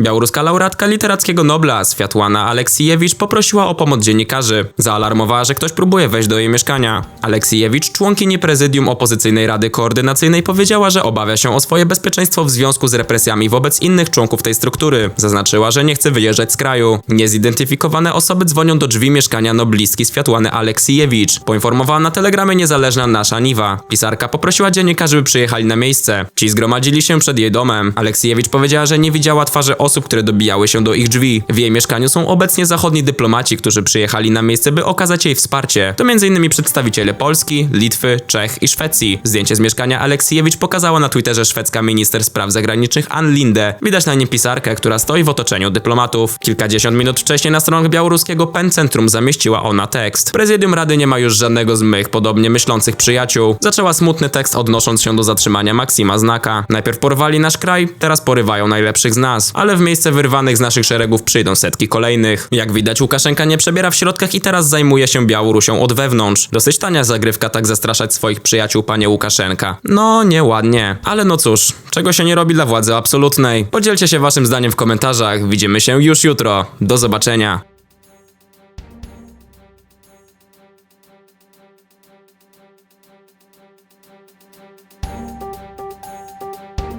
Białoruska laureatka literackiego Nobla Światłana Aleksijewicz poprosiła o pomoc dziennikarzy. Zaalarmowała, że ktoś próbuje wejść do jej mieszkania. Aleksijewicz, członkini prezydium opozycyjnej Rady Koordynacyjnej, powiedziała, że obawia się o swoje bezpieczeństwo w związku z represjami wobec innych członków tej struktury. Zaznaczyła, że nie chce wyjeżdżać z kraju. Niezidentyfikowane osoby dzwonią do drzwi mieszkania noblistki Światłany Aleksijewicz. Poinformowała na telegramie niezależna Nasza Niwa. Pisarka poprosiła dziennikarzy, by przyjechali na miejsce. Ci zgromadzili się przed jej domem. Aleksijewicz powiedziała, że nie widziała twarzy osób, które dobijały się do ich drzwi. W jej mieszkaniu są obecnie zachodni dyplomaci, którzy przyjechali na miejsce, by okazać jej wsparcie. To m.in. przedstawiciele Polski, Litwy, Czech i Szwecji. Zdjęcie z mieszkania Aleksijewicz pokazała na Twitterze szwedzka minister spraw zagranicznych Ann Linde. Widać na nim pisarkę, która stoi w otoczeniu dyplomatów. Kilkadziesiąt minut wcześniej na stronach białoruskiego PEN Centrum zamieściła ona tekst. Prezydium Rady nie ma już żadnego z mych podobnie myślących przyjaciół. Zaczęła smutny tekst odnosząc się do zatrzymania Maksima Znaka. Najpierw porwali nasz kraj, teraz porywają najlepszych z nas, ale w miejsce wyrwanych z naszych szeregów przyjdą setki kolejnych. Jak widać Łukaszenka nie przebiera w środkach i teraz zajmuje się Białorusią od wewnątrz. Dosyć tania zagrywka tak zastraszać swoich przyjaciół panie Łukaszenka. No, nieładnie. Ale no cóż, czego się nie robi dla władzy absolutnej. Podzielcie się waszym zdaniem w komentarzach. Widzimy się już jutro. Do zobaczenia.